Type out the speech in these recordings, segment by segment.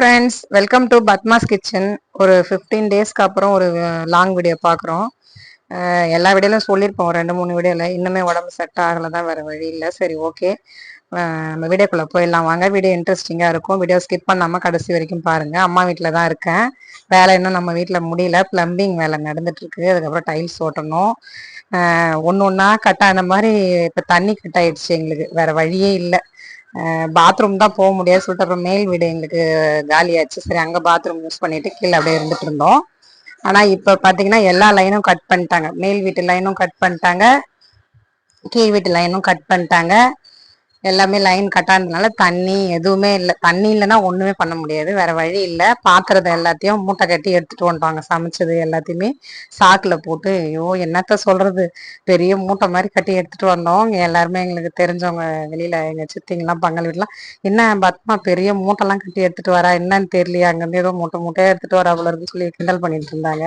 Friends welcome to Padma's kitchen ஒரு fifteen டேஸ்க்கு அப்புறம் ஒரு லாங் வீடியோ பார்க்குறோம். எல்லா வீடியோலையும் சொல்லியிருப்போம் ரெண்டு மூணு வீடியோவில் இன்னுமே உடம்பு செட் ஆகலை தான் வேறு வழி இல்லை. சரி ஓகே நம்ம வீடியோக்குள்ளே போயிடலாம். வாங்க வீடியோ இன்ட்ரெஸ்டிங்காக இருக்கும். வீடியோ ஸ்கிப் பண்ணாமல் கடைசி வரைக்கும் பாருங்கள் அம்மா வீட்டில் தான் இருக்கேன். வேலை இன்னும் நம்ம வீட்டில் முடியல. ப்ளம்பிங் வேலை நடந்துட்டுருக்கு. அதுக்கப்புறம் டைல்ஸ் ஓட்டணும். ஒன்று ஒன்றா கட் ஆன மாதிரி இப்போ தண்ணி கட் ஆயிடுச்சு எங்களுக்கு. வேறு வழியே இல்லை. பாத்ரூம் தான் போக முடியாது சொல்லிட்டு அப்புறம் மேல் வீடு எங்களுக்கு காலியாச்சு. சரி அங்கே பாத்ரூம் யூஸ் பண்ணிட்டு கீழே அப்படியே இருந்துட்டு இருந்தோம். ஆனால் இப்போ பார்த்தீங்கன்னா எல்லா லைனும் கட் பண்ணிட்டாங்க. மேல் வீட்டு லைனும் கட் பண்ணிட்டாங்க. கீழ் வீட்டு லைனும் கட் பண்ணிட்டாங்க. எல்லாமே லைன் கட்டானதுனால தண்ணி எதுவுமே இல்லை. தண்ணி இல்லைன்னா ஒண்ணுமே பண்ண முடியாது. வேற வழி இல்லை. பாத்திரத்தை எல்லாத்தையும் மூட்டை கட்டி எடுத்துட்டு வந்துட்டாங்க சமைச்சது எல்லாத்தையுமே சாக்குல போட்டு ஐயோ என்னத்த சொல்றது? பெரிய மூட்டை மாதிரி கட்டி எடுத்துட்டு வந்தோம். எல்லாருமே எங்களுக்கு தெரிஞ்சவங்க வெளியில எங்க சித்திங்கெல்லாம் பங்கல் வீட்டுலாம் என்ன பத்மா பெரிய மூட்டைலாம் கட்டி எடுத்துட்டு வரா? என்னன்னு தெரியலையா. அங்கிருந்து ஏதோ மூட்டை மூட்டையா எடுத்துட்டு வரா அவ்வளோ இருக்குன்னு சொல்லி கிண்டல் பண்ணிட்டு இருந்தாங்க.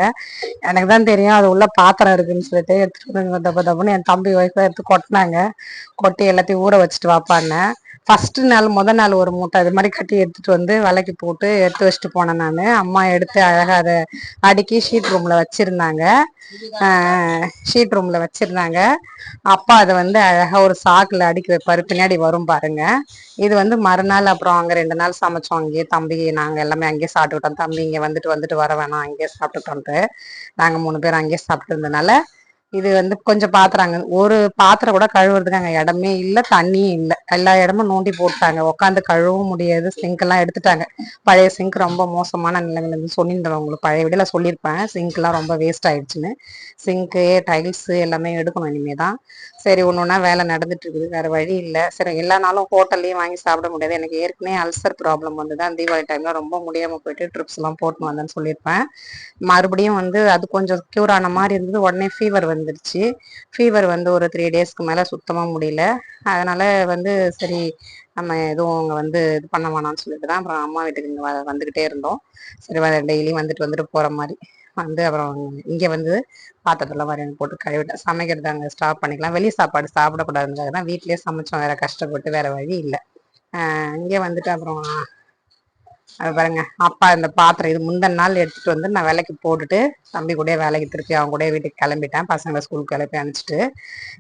எனக்கு தான் தெரியும். அது உள்ள பாத்திரம் இருக்குன்னு சொல்லிட்டு எடுத்துட்டு வந்து தப்பு தப்புன்னு என் தம்பி ஒய்ஃபை எடுத்து கொட்டினாங்க. கொட்டி எல்லாத்தையும் ஊற வச்சுட்டு வா பண்ணேன். ஃபர்ஸ்ட் நாள் முத நாள் ஒரு மூட்டை அது மாதிரி கட்டி எடுத்துட்டு வந்து விலைக்கு போட்டு எடுத்து வச்சுட்டு போனேன் நான். அம்மா எடுத்து அழகாக அதை அடுக்கி ஷீட் ரூம்ல வச்சிருந்தாங்க. ஷீட் ரூம்ல வச்சிருந்தாங்க. அப்பா அதை வந்து அழகா ஒரு சாக்குல அடுக்கி வைப்பாரு பின்னாடி வரும் பாருங்க. இது வந்து மறுநாள் அப்புறம் அங்க ரெண்டு நாள் சமைச்சோம் அங்கேயே. தம்பி நாங்க எல்லாமே அங்கேயே சாப்பிட்டுக்கிட்டோம் தம்பி இங்க வந்துட்டு வந்துட்டு வர வேணாம் அங்கேயே சாப்பிட்டுட்டோன்ட்டு நாங்க மூணு பேர் அங்கேயே சாப்பிட்டு இருந்தனால இது வந்து கொஞ்சம் பாத்துறாங்க. ஒரு பாத்திரம் கூட கழுவுறதுக்கு அங்கே இடமே இல்லை தண்ணியும் இல்லை. எல்லா இடமும் நோண்டி போட்டாங்க. உட்காந்து கழுவும் முடியாது. சிங்க் எல்லாம் எடுத்துட்டாங்க. பழைய சிங்க் ரொம்ப மோசமான நிலைமையில இருந்து சொல்லியிருந்தேன். உங்களுக்கு பழைய வீடியோல சொல்லியிருப்பேன். சிங்க் எல்லாம் ரொம்ப வேஸ்ட் ஆயிடுச்சுன்னு. சிங்க்கு டைல்ஸ் எல்லாமே எடுக்கணும் இனிமே தான் சரி ஒன்று ஒன்றா வேலை நடந்துட்டு இருக்குது. வேற வழி இல்லை. சரி எல்லா நாளும் ஹோட்டல்லையும் வாங்கி சாப்பிட முடியாது. எனக்கு ஏற்கனவே அல்சர் ப்ராப்ளம் வந்து தான் தீபாவளி டைம்ல ரொம்ப முடியாமல் போயிட்டு ட்ரிப்ஸ் எல்லாம் போட்டு வந்தேன்னு சொல்லியிருப்பேன். மறுபடியும் வந்து அது கொஞ்சம் க்யூர் ஆன மாதிரி இருந்தது. உடனே ஃபீவர் வந்து வந்துருச்சு. ஃபீவர் வந்து ஒரு த்ரீ டேஸ்க்கு மேலே சுத்தமாக முடியல. அதனால் வந்து சரி நம்ம எதுவும் அங்கே வந்து இது பண்ண வேணாம்னு சொல்லிட்டு தான் அப்புறம் அம்மா வீட்டுக்கு இங்கே வந்துக்கிட்டே இருந்தோம். சரி டெய்லியும் வந்துட்டு வந்துட்டு போகிற மாதிரி. வந்து அப்புறம் இங்கே வந்து பாத்திரத்தெல்லாம் வரையும் போட்டு கழுவிட்டேன். சமைக்கிறது அங்கே ஸ்டாப் பண்ணிக்கலாம். வெளியே சாப்பாடு சாப்பிடக்கூடாதுங்காக தான் வீட்லேயே சமைச்சோம். வேற கஷ்டப்பட்டு வேற வழி இல்லை. இங்கே வந்துட்டு அப்புறம் அது பாருங்க அப்பா இந்த பாத்திரம் இது முந்தின நாள் எடுத்துட்டு வந்து நான் வேலைக்கு போட்டுட்டு தம்பி கூட வேலைக்கு திருப்பி அவங்க கூட வீட்டுக்கு கிளம்பிட்டேன். பசங்க ஸ்கூலுக்கு கிளப்பி அனுப்பிச்சிட்டு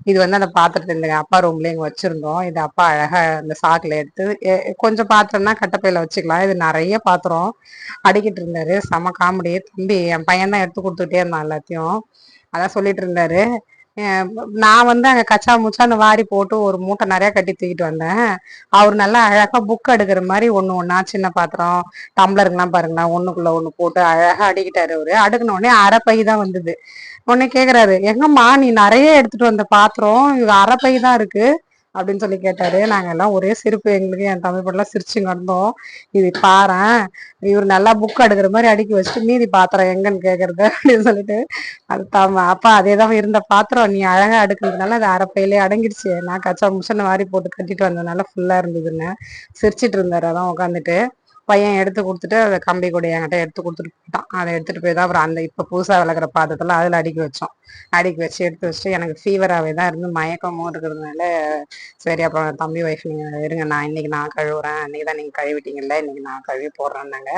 இது வந்து அந்த பாத்திரத்தை இந்த அப்பா ரூம்ல இங்க வச்சிருந்தோம். இது அப்பா அழகா இந்த சாக்குல எடுத்து கொஞ்சம் பாத்திரம்னா கட்டப்பையில வச்சுக்கலாம். இது நிறைய பாத்திரம் அடிக்கிட்டு இருந்தாரு. செம காமெடி தம்பி என் பையன் தான் எடுத்து கொடுத்துட்டே இருந்தான் எல்லாத்தையும். அதான் சொல்லிட்டு இருந்தாரு. நான் வந்து அங்கே கச்சா முச்சான்னு வாரி போட்டு ஒரு மூட்டை நிறையா கட்டி தூக்கிட்டு வந்தேன். அவர் நல்லா அழகாக புக் எடுக்கிற மாதிரி ஒன்று ஒன்றா சின்ன பாத்திரம் டம்ளருங்கெலாம் பாருங்களேன் ஒன்றுக்குள்ளே ஒன்று போட்டு அழகாக அடிக்கிட்டாரு அவர். அடுக்கின உடனே அரை பை தான் வந்தது. உடனே கேட்குறாரு எங்கம்மா நீ நிறைய எடுத்துகிட்டு வந்த பாத்திரம் இது அரை பை தான் இருக்குது அப்படின்னு சொல்லி கேட்டாரு. நாங்க எல்லாம் ஒரே சிரிப்பு எங்களுக்கு என் தமிழ் படலாம் சிரிச்சு கிடந்தோம் இது பாரு இவர் நல்லா புக் அடுக்கிற மாதிரி அடுக்கி வச்சுட்டு மீதி பாத்திரம் எங்கன்னு கேக்குறது? அப்படின்னு சொல்லிட்டு அது தாம அப்பா அதே தான் இருந்த பாத்திரம். நீ அழகா அடுக்கிறதுனால அது அரைப்பையிலே அடங்கிடுச்சு. நான் கச்சா முசனை வாரி போட்டு கட்டிட்டு வந்ததுனால ஃபுல்லா இருந்ததுன்னு. சிரிச்சிட்டு இருந்தாரு அதான் உட்காந்துட்டு பையன் எடுத்து கொடுத்துட்டு அதை கம்பி கூட என்கிட்ட எடுத்து கொடுத்துட்டு போயிட்டான். அதை எடுத்துட்டு போய் தான் அப்புறம் அந்த இப்போ புதுசாக விளக்குற பாத்திரத்தில் அதில் அடுக்கி வச்சோம். அடுக்கி வச்சு எடுத்து வச்சுட்டு எனக்கு ஃபீவராகவே தான் இருந்து மயக்கமும் இருக்கிறதுனால சரி அப்புறம் தம்பி ஒய்ஃப் நீங்கள் இருங்க நான் இன்னைக்கு நான் கழுவுறேன். இன்னைக்கு தான் நீங்கள் கழுவிட்டீங்கல்ல இன்னைக்கு நான் கழுவி போடுறேன்னாங்க.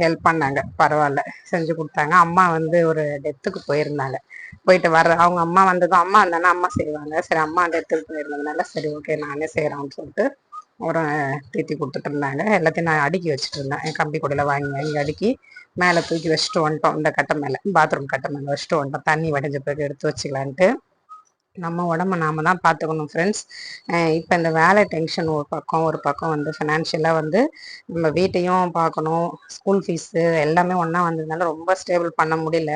ஹெல்ப் பண்ணாங்க. பரவாயில்ல. செஞ்சு கொடுத்தாங்க. அம்மா வந்து ஒரு டெத்துக்கு போயிருந்தாங்க. போயிட்டு வர்ற அவங்க அம்மா வந்ததும் அம்மா வந்தானே அம்மா செய்வாங்க. சரி அம்மா டெத்துக்கு போயிருந்ததுனால சரி ஓகே நானே செய்கிறேன்னு சொல்லிட்டு உரம் தீத்தி கொடுத்துட்டு இருந்தாங்க எல்லாத்தையும் நான் அடுக்கி வச்சுட்டு இருந்தேன் என் கம்பி கூடையில் வாங்கி வாங்கி அடுக்கி மேலே தூக்கி வச்சுட்டு வந்துட்டோம். இந்த கட்டை மேலே பாத்ரூம் கட்டை மேலே வச்சுட்டு வந்துட்டோம். தண்ணி வடைஞ்ச பிறகு எடுத்து வச்சுக்கலான்ட்டு. நம்ம உடம்ப நாம தான் பார்த்துக்கணும் ஃப்ரெண்ட்ஸ் இப்போ இந்த வேலை டென்ஷன் ஒரு பக்கம் ஒரு பக்கம் வந்து ஃபினான்ஷியலாக வந்து நம்ம வீட்டையும் பார்க்கணும் ஸ்கூல் ஃபீஸு எல்லாமே ஒன்றா வந்ததுனால ரொம்ப ஸ்டேபிள் பண்ண முடியல.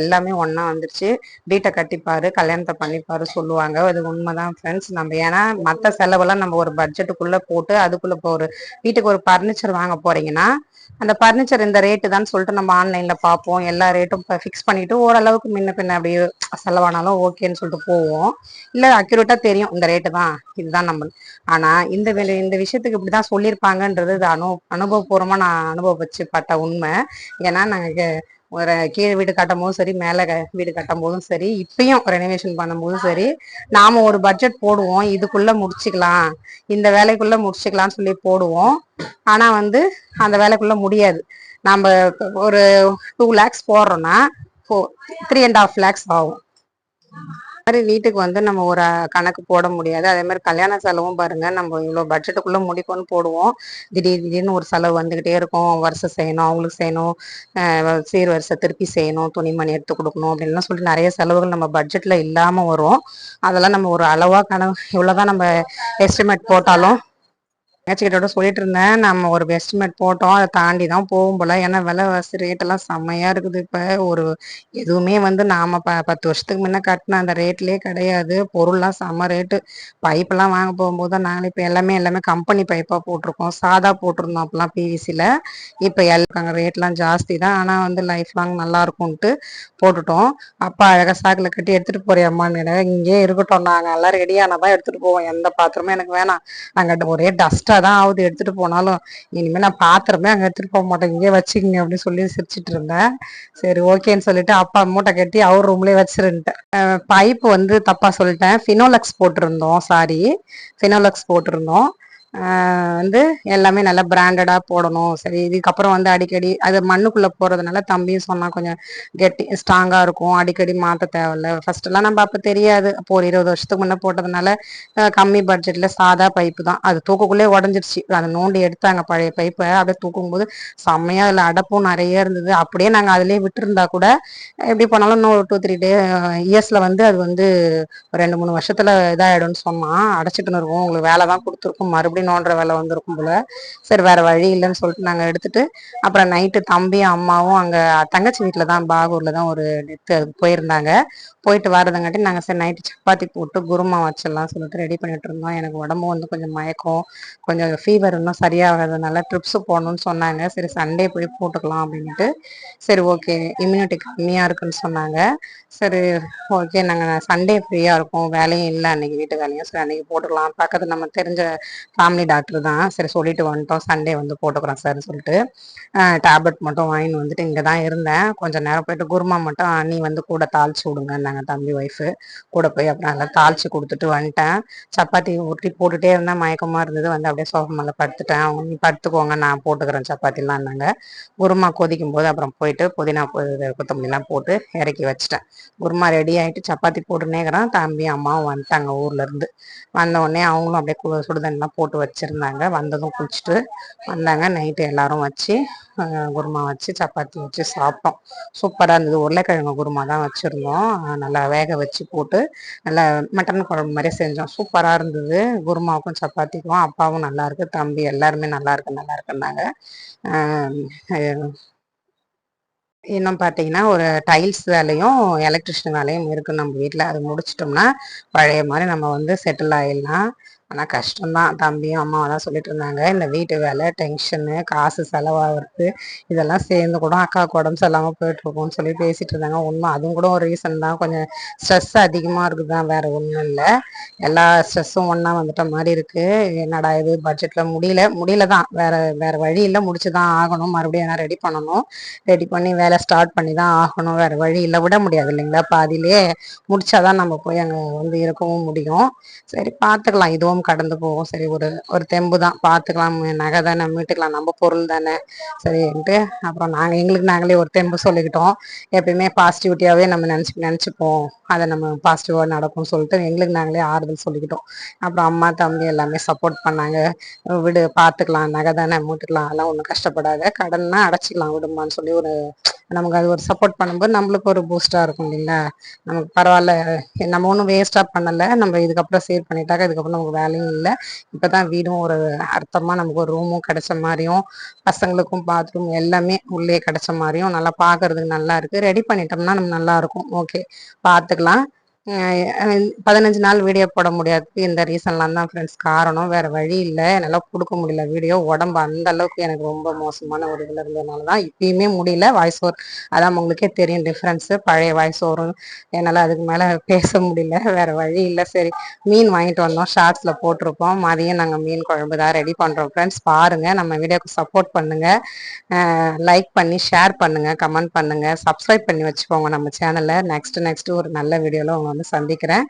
எல்லாமே ஒன்றா வந்துருச்சு. வீட்டை கட்டிப்பார் கல்யாணத்தை பண்ணிப்பார் சொல்லுவாங்க. அது உண்மை தான் ஃப்ரெண்ட்ஸ் நம்ம ஏன்னா மற்ற செலவெல்லாம் நம்ம ஒரு பட்ஜெட்டுக்குள்ளே போட்டு அதுக்குள்ளே இப்போ ஒரு வீட்டுக்கு ஒரு ஃபர்னிச்சர் வாங்க போகிறீங்கன்னா அந்த பர்னிச்சர் இந்த ரேட்டு தான் சொல்லிட்டு நம்ம ஆன்லைன்ல பார்ப்போம். எல்லா ரேட்டும் ஃபிக்ஸ் பண்ணிட்டு ஓரளவுக்கு முன்ன பின்ன அப்படியே செலவானாலும் ஓகேன்னு சொல்லிட்டு போவோம். இல்லை அக்யூரேட்டா தெரியும். இந்த ரேட்டு தான். இதுதான் நம்ம ஆனா இந்த இந்த விஷயத்துக்கு இப்படிதான் சொல்லியிருப்பாங்கன்றது அனு அனுபவபூர்வமா நான் அனுபவிச்சு பட்ட உண்மை. ஏன்னா நாங்க ஒரு கீழே வீடு கட்டும் போதும் சரி மேலே வீடு கட்டும் போதும் சரி இப்பயும் ரெனோவேஷன் பண்ணும்போதும் சரி நாம ஒரு பட்ஜெட் போடுவோம். இதுக்குள்ள முடிச்சுக்கலாம். இந்த வேலைக்குள்ள முடிச்சுக்கலாம்னு சொல்லி போடுவோம். ஆனா வந்து அந்த வேலைக்குள்ள முடியாது. நம்ம ஒரு two lakhs போடுறோம்னா four three and half lakhs ஆகும். மாதிரி வீட்டுக்கு வந்து நம்ம ஒரு கணக்கு போட முடியாது. அதே மாதிரி கல்யாண செலவும் பாருங்க. நம்ம இவ்வளோ பட்ஜெட்டுக்குள்ள முடிப்போம்னு போடுவோம். திடீர் திடீர்னு ஒரு செலவு வந்துகிட்டே இருக்கும். வருஷம் செய்யணும் அவங்களுக்கு செய்யணும். சீர் வரிசை திருப்பி செய்யணும். துணிமணி எடுத்து கொடுக்கணும் அப்படின்லாம் சொல்லிட்டு நிறைய செலவுகள் நம்ம பட்ஜெட்ல இல்லாம வரும். அதெல்லாம் நம்ம ஒரு அளவா கணக்கு இவ்வளவுதான் நம்ம எஸ்டிமேட் போட்டாலும் தங்கச்சிக்கிட்ட சொல்லிட்டு இருந்தேன் நம்ம ஒரு எஸ்டிமேட் போட்டோம். அதை தாண்டி தான் போகும் போல. ஏன்னா விலைவாசி ரேட் எல்லாம் செம்மையா இருக்குது இப்ப. ஒரு எதுவுமே வந்து நாம ப பத்து வருஷத்துக்கு முன்ன கட்டின அந்த ரேட்லயே கிடையாது. பொருள்லாம் செம்ம ரேட்டு பைப் எல்லாம் வாங்க போகும்போது தான் நாங்களே இப்ப எல்லாமே எல்லாமே கம்பெனி பைப்பா போட்டிருக்கோம். சாதா போட்டிருந்தோம் அப்பெல்லாம் பிவிசில இப்ப எல்லாருக்காங்க ரேட்லாம் ஜாஸ்தி தான். ஆனா வந்து லைஃப் லாங் நல்லா இருக்கும்ட்டு போட்டுட்டோம். அப்பா அழகா சாக்கில் கட்டி எடுத்துட்டு போறியம்மான்னு இங்கே இருக்கட்டும். நாங்க எல்லாம் ரெடியானதான் எடுத்துட்டு போவோம் எந்த பாத்திரமும் எனக்கு வேணாம். அங்கிட்ட ஒரே டஸ்டா தான் ஆகுது. எடுத்துட்டு போனாலும் இனிமே நான் பாத்திரமே அங்க எடுத்துட்டு போக மாட்டேன். இங்கே வச்சுக்கிங்க அப்படின்னு சொல்லி சிரிச்சிட்டு இருந்தேன். சரி ஓகேன்னு சொல்லிட்டு அப்பா மூட்டை கட்டி அவர் ரூம்லயே வச்சிருந்துட்டேன் பைப் வந்து தப்பா சொல்லிட்டேன். ஃபினோலக்ஸ் போட்டிருந்தோம் சாரி ஃபினோலக்ஸ் போட்டிருந்தோம். வந்து எல்லாமே நல்லா பிராண்டடா போடணும். சரி இதுக்கப்புறம் வந்து அடிக்கடி அது மண்ணுக்குள்ள போறதுனால தம்பியும் சொன்னா கொஞ்சம் கெட்டி ஸ்ட்ராங்கா இருக்கும். அடிக்கடி மாற்ற தேவையில்ல. ஃபர்ஸ்ட் எல்லாம் நம்ம அப்ப தெரியாது. அப்போ ஒரு இருபது வருஷத்துக்கு முன்னே போட்டதுனால கம்மி பட்ஜெட்ல சாதா பைப்பு தான். அது தூக்கக்குள்ளே உடஞ்சிருச்சு. அதை நோண்டி எடுத்தாங்க பழைய பைப்பை. அப்படியே தூக்கும்போது செம்மையா அதுல அடப்பும் நிறைய இருந்தது. அப்படியே நாங்க அதுலயே விட்டுருந்தா கூட எப்படி போனாலும் இன்னும் டூ த்ரீ டே இயர்ஸ்ல வந்து அது வந்து ஒரு ரெண்டு மூணு வருஷத்துல இதாகிடும்னு சொன்னால் அடைச்சிட்டு இருக்கும். உங்களுக்கு வேலை தான் கொடுத்துருக்கும். மறுபடியும் நோண்டுற வேலை வந்திருக்கும் போல. சரி வேற வழி இல்லைன்னு சொல்லிட்டு நாங்கள் எடுத்துட்டு அப்புறம் நைட்டு தம்பியும் அம்மாவும் அங்கே தங்கச்சி வீட்டில் தான் பாகூர்ல தான் ஒரு டெத்து போயிருந்தாங்க. போயிட்டு வரதுங்காட்டி நாங்கள் சரி நைட்டு சப்பாத்தி போட்டு குருமா வச்சிடலாம் சொல்லிட்டு ரெடி பண்ணிட்டு இருந்தோம். எனக்கு உடம்பு வந்து கொஞ்சம் மயக்கம் கொஞ்சம் ஃபீவர் இன்னும் சரியாகிறதுனால ட்ரிப்ஸ் போகணும்னு சொன்னாங்க. சரி சண்டே போய் போட்டுக்கலாம் அப்படின்ட்டு சரி ஓகே இம்யூனிட்டி கம்மியாக இருக்குன்னு சொன்னாங்க. சரி ஓகே நாங்கள் சண்டே ஃப்ரீயாக இருக்கோம். வேலையும் இல்லை அன்னைக்கு வீட்டு வேலையும் சரி அன்னைக்கு போட்டுக்கலாம் பக்கத்தில் நம்ம தெரிஞ்ச ஃபேமிலி டாக்டர் தான். சரி சொல்லிட்டு வந்துட்டோம். சண்டே வந்து போட்டுக்கிறோம் சார்னு சொல்லிட்டு. டேப்லெட் மட்டும் வாங்கிட்டு வந்துட்டு இங்கே தான் இருந்தேன். கொஞ்ச நேரம் போயிட்டு குருமா மட்டும் நீ வந்து கூட தாளிச்சு விடுங்கன்னாங்க தம்பி ஒய்ஃபு கூட போய் அப்புறம் நல்லா தாளிச்சு கொடுத்துட்டு வந்துட்டேன். சப்பாத்தி உருட்டி போட்டுட்டே இருந்தேன். மயக்கமாக இருந்தது. வந்து அப்படியே சோஃபா மேலே படுத்துட்டேன். அவங்க நீ படுத்துக்கோங்க நான் போட்டுக்கிறேன் சப்பாத்திலாம்னாங்க குருமா கொதிக்கும் போது அப்புறம் போயிட்டு புதினா கொ- கொத்தமல்லிலாம் போட்டு இறக்கி வச்சிட்டேன். குருமா ரெடி ஆகிட்டு சப்பாத்தி போட்டுனேக்கிறேன். தம்பி அம்மாவும் வந்துட்டாங்க ஊர்லேருந்து வந்த உடனே அவங்களும் அப்படியே சுடுதண்ணெலாம் சுடுதண்ணிலாம் போட்டு வச்சுருந்தாங்க. வந்ததும் குளிச்சுட்டு வந்தாங்க. நைட்டு எல்லாரும் வச்சு குருமா வச்சு சப்பாத்தி வச்சு சாப்பிட்டோம். சூப்பராக இருந்தது. உருளைக்கிழங்கு குருமா தான் வச்சுருந்தோம். நல்லா வேக வச்சு போட்டு நல்லா மட்டன் குழம்பு மாதிரி செஞ்சோம். சூப்பராக இருந்தது. குருமாவுக்கும் சப்பாத்திக்கும் அப்பாவும் நல்லா இருக்கு. தம்பி எல்லாருமே நல்லா இருக்கு நல்லா இருக்குன்னாங்க. இன்னும் பார்த்தீங்கன்னா ஒரு டைல்ஸ் வேலையும் எலக்ட்ரிஷியன் வேலையும் இருக்குது நம்ம வீட்டில் அது முடிச்சிட்டோம்னா பழைய மாதிரி நம்ம வந்து செட்டில் ஆயிடலாம். ஆனால் கஷ்டம்தான். தம்பியும் அம்மாவெல்லாம் தான் சொல்லிட்டு இருந்தாங்க. இந்த வீட்டு வேலை டென்ஷனு காசு செலவாகிறது இதெல்லாம் சேர்ந்து கூட அக்காவுக்கு உடம்பு சரியில்லாமல் போயிட்டுருக்கோம்னு சொல்லி பேசிகிட்டு இருந்தாங்க. உண்மை அதுவும் கூட ஒரு ரீசன் தான். கொஞ்சம் ஸ்ட்ரெஸ் அதிகமாக இருக்குது தான் வேறு ஒன்றும் இல்லை. எல்லா ஸ்ட்ரெஸ்ஸும் ஒன்றா வந்துட்ட மாதிரி இருக்குது என்னடா இது பட்ஜெட்டில் முடியல முடியல. தான் வேறு வேறு வழி இல்லை. முடிச்சு தான் ஆகணும். மறுபடியும் எதனா ரெடி பண்ணணும். ரெடி பண்ணி வேலை ஸ்டார்ட் பண்ணி தான் ஆகணும். வேறு வழி இல்லை. விட முடியாது இல்லைங்களா? பாதியிலே முடிச்சாதான் நம்ம போய் அங்கே வந்து இருக்கவும் முடியும். சரி பார்த்துக்கலாம். இதுவும் கடந்து போகும் சரி ஒரு ஒரு தெம்பு தான். பார்த்துக்கலாம் நகை தானே மீட்டுக்கலாம். நம்ம பொருள் தானே. சரின்ட்டு அப்புறம் நாங்கள் எங்களுக்கு நாங்களே ஒரு தெம்பு சொல்லிக்கிட்டோம். எப்பயுமே பாசிட்டிவிட்டியாகவே நம்ம நினச்சி நினச்சிப்போம். அதை நம்ம பாசிட்டிவாக நடக்கும்னு சொல்லிட்டு எங்களுக்கு நாங்களே ஆறுதல் சொல்லிக்கிட்டோம். அப்புறம் அம்மா தம்பி எல்லாமே சப்போர்ட் பண்ணாங்க. விடு பார்த்துக்கலாம் நகை தானே மூட்டுக்கலாம் அதெல்லாம் ஒன்றும் கஷ்டப்படாத. கடன்னா அடைச்சிக்கலாம் விடுமான்னு சொல்லி ஒரு நமக்கு அது ஒரு சப்போர்ட் பண்ணும்போது நம்மளுக்கு ஒரு பூஸ்டா இருக்கும் இல்லைங்களா? நமக்கு பரவாயில்ல நம்ம ஒன்றும் வேஸ்டா பண்ணல. நம்ம இதுக்கப்புறம் சேவ் பண்ணிட்டாக்க இதுக்கப்புறம் நமக்கு வேலையும் இல்லை. இப்பதான் வீடும் ஒரு அர்த்தமா நமக்கு ஒரு ரூமும் கிடைச்ச மாதிரியும் பசங்களுக்கும் பாத்ரூம் எல்லாமே உள்ளே கிடைச்ச மாதிரியும் நல்லா பார்க்கறதுக்கு நல்லா இருக்கு. ரெடி பண்ணிட்டோம்னா நம்ம நல்லா இருக்கும். ஓகே பார்த்துக்கலாம் பதினஞ்சு நாள் வீடியோ போட முடியாது இந்த ரீசன்லாம் தான் ஃப்ரெண்ட்ஸ் காரணம். வேறு வழி இல்லை. என்னால் கொடுக்க முடியல வீடியோ உடம்பு அந்த அளவுக்கு எனக்கு ரொம்ப மோசமான ஒரு இதில் இருந்ததுனால தான் இப்பயுமே முடியல. வாய்ஸ் ஓவர் அதான் உங்களுக்கே தெரியும் டிஃப்ரென்ஸு பழைய வாய்ஸ் ஓவரும் என்னால் அதுக்கு மேலே பேச முடியல. வேறு வழி இல்லை. சரி மீன் வாங்கிட்டு வந்தோம். ஷார்ட்ஸில் போட்டிருப்போம் மதியம் நாங்கள் மீன் குழம்பு தான் ரெடி பண்ணுறோம் ஃப்ரெண்ட்ஸ் பாருங்கள் நம்ம வீடியோக்கு சப்போர்ட் பண்ணுங்கள் லைக் பண்ணி ஷேர் பண்ணுங்கள் கமெண்ட் பண்ணுங்கள் சப்ஸ்கிரைப் பண்ணி வச்சுக்கோங்க நம்ம சேனலில் நெக்ஸ்ட் நெக்ஸ்ட் ஒரு நல்ல வீடியோவில் உங்கள் வந்து சந்திக்கிறேன்.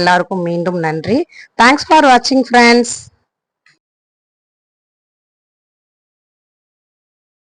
எல்லாருக்கும் மீண்டும் நன்றி. தேங்க்ஸ் ஃபார் வாட்சிங் ஃப்ரெண்ட்ஸ்